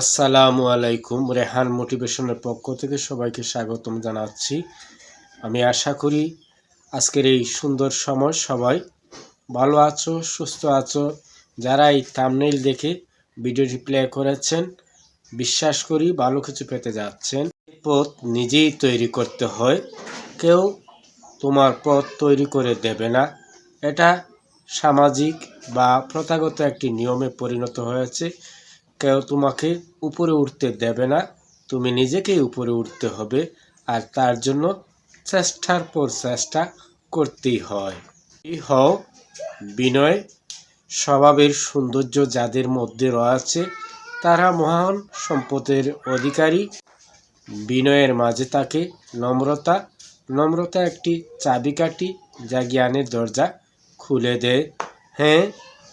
আসসালামু আলাইকুম, রেহান মোটিভেশনের পক্ষ থেকে সবাইকে স্বাগতম জানাচ্ছি। আমি আশা করি আজকের এই সুন্দর সময় সবাই ভালো আছো, সুস্থ আছো। যারা এই থামনেইল দেখে ভিডিওটি প্লে করেছেন, বিশ্বাস করি ভালো কিছু পেতে যাচ্ছেন। পথ নিজেই তৈরি করতে হয়, কেউ তোমার পথ তৈরি করে দেবে না। এটা সামাজিক বা প্রথাগত একটি নিয়মে পরিণত হয়েছে। কেউ তোমাকে উপরে উঠতে দেবে না, তুমি নিজেকেই উপরে উঠতে হবে, আর তার জন্য চেষ্টার পর চেষ্টা করতেই হয়। হও বিনয়, স্বভাবের সৌন্দর্য যাদের মধ্যে রয়েছে, তারা মহান সম্পদের অধিকারী। বিনয়ের মাঝে থাকে নম্রতা নম্রতা একটি চাবিকাঠি যা জ্ঞানের দরজা খুলে দেয়। হ্যাঁ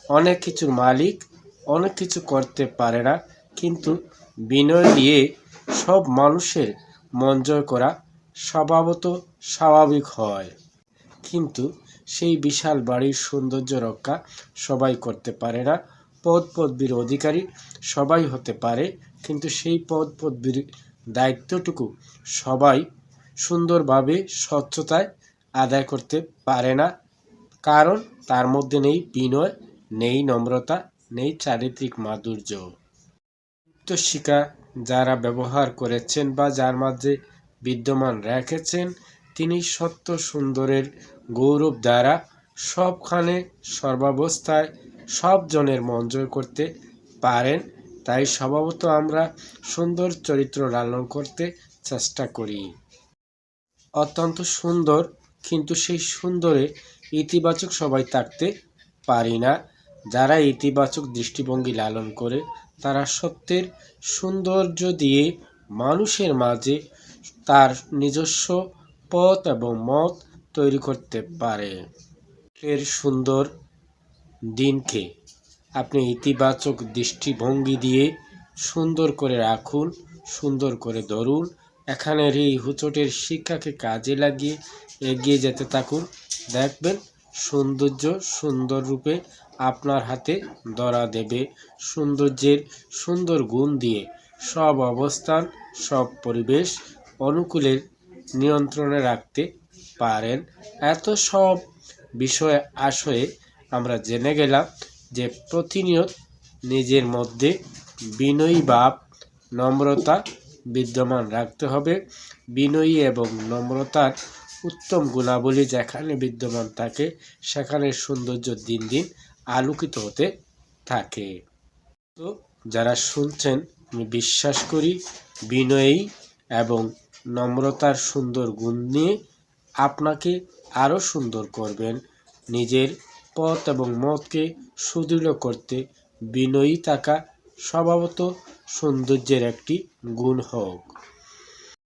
অনেক কিছুর মালিক অনেক কিছু করতে পারে না, কিন্তু বিনয় দিয়ে সব মানুষের মন জয় করা স্বভাবত স্বাভাবিক হয়। কিন্তু সেই বিশাল বাড়ির সৌন্দর্য রক্ষা সবাই করতে পারে না। পদ পদবীর অধিকারী সবাই হতে পারে, কিন্তু সেই পদ পদবীর দায়িত্বটুকু সবাই সুন্দরভাবে, স্বচ্ছতায় আদায় করতে পারে না। কারণ তার মধ্যে নেই বিনয়, নেই নম্রতা নেই চারিত্রিক মাধুর্য। শিক্ষা যারা ব্যবহার করেছেন বা যার মাঝে বিদ্যমান রেখেছেন, তিনি সত্য সুন্দরের গৌরব দ্বারা সবখানে সর্বাবস্থায় সব জনের মন জয় করতে পারেন। তাই স্বভাবত আমরা সুন্দর চরিত্র লালন করতে চেষ্টা করি। অত্যন্ত সুন্দর, কিন্তু সেই সুন্দরে ইতিবাচক সবাই থাকতে পারি না। যারা ইতিবাচক দৃষ্টিভঙ্গি লালন করে, তারা সত্যের সৌন্দর্য দিয়ে মানুষের মাঝে তার নিজস্ব পথ এবং মত তৈরি করতে পারে। এর সুন্দর দিনকে আপনি ইতিবাচক দৃষ্টিভঙ্গি দিয়ে সুন্দর করে রাখুন, সুন্দর করে ধরুন। এখানের এই হুচটের শিক্ষাকে কাজে লাগিয়ে এগিয়ে যেতে থাকুন। দেখবেন সৌন্দর্য সুন্দর রূপে আপনার হাতে ধরা দেবে। সৌন্দর্যের সুন্দর গুণ দিয়ে সব অবস্থান, সব পরিবেশ অনুকূলের নিয়ন্ত্রণে রাখতে পারেন। এত সব বিষয়ে আসয়ে আমরা জেনে গেলাম যে প্রতিনিয়ত নিজের মধ্যে বিনয়ী ভাব, নম্রতা বিদ্যমান রাখতে হবে। বিনয়ী এবং নম্রতার উত্তম গুণাবলী যেখানে বিদ্যমান থাকে, সেখানে সৌন্দর্য দিন দিন আলোকিত হতে থাকে। তো যারা শুনছেন, আমি বিশ্বাস করি, বিনয়ী এবং নম্রতার সুন্দর গুণ নিয়ে আপনাকে আরও সুন্দর করবেন। নিজের পথ এবং মতকে সুদৃঢ় করতে বিনয়ী থাকা স্বভাবত সৌন্দর্যের একটি গুণ হোক।